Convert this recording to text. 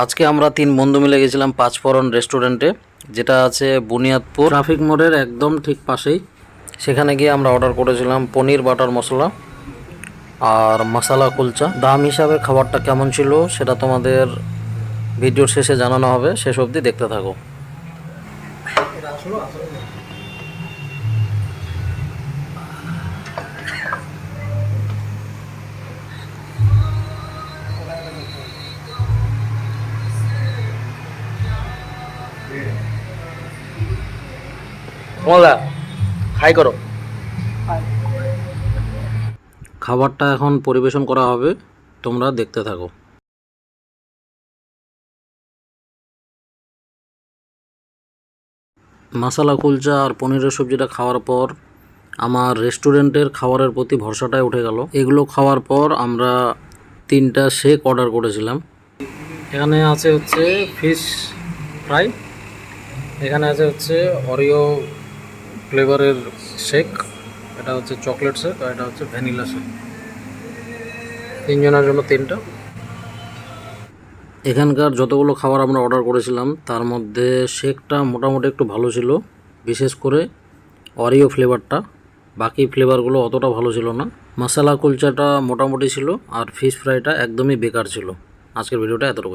আজকে আমরা তিন বন্ধু মিলে গেছিলাম পাঁচফোরন রেস্টুরেন্টে, যেটা আছে বুনিয়াদপুর। ট্রাফিক মোড়ের একদম ঠিক পাশেই। সেখানে গিয়ে আমরা অর্ডার করেছিলাম পনির বাটার মশলা আর মশালা কুলচা। দাম হিসাবে খাবারটা কেমন ছিল সেটা তোমাদের ভিডিওর শেষে জানানো হবে। শেষ অবধি দেখতে থাকো। হাই করো। খাবারটা এখন পরিবেশন করা হবে তোমরা দেখতে থাকো। মশালা কুলচা আর পনিরের সবজিটা খাওয়ার পর আমার রেস্টুরেন্টের খাবারের প্রতি ভরসাটাই উঠে গেল। এগুলো খাওয়ার পর আমরা তিনটা শেক অর্ডার করেছিলাম। এখানে আছে হচ্ছে ফিশ ফ্রাই। এখানে আছে হচ্ছে অরিও ফ্লেভারের শেক এটা হচ্ছে চকলেট শেক আর এটা হচ্ছে ভ্যানিলা শেক তিনজনের জন্য তিনটা। এখানকার যতগুলো খাবার আমরা অর্ডার করেছিলাম, তার মধ্যে শেকটা মোটামুটি একটু ভালো ছিল। বিশেষ করে অরিও ফ্লেভারটা বাকি ফ্লেভারগুলো অতটা ভালো ছিল না। মশালা কুলচাটা মোটামুটি ছিল আর ফিশ ফ্রাইটা একদমই বেকার ছিল। আজকের ভিডিওটা এতটুকু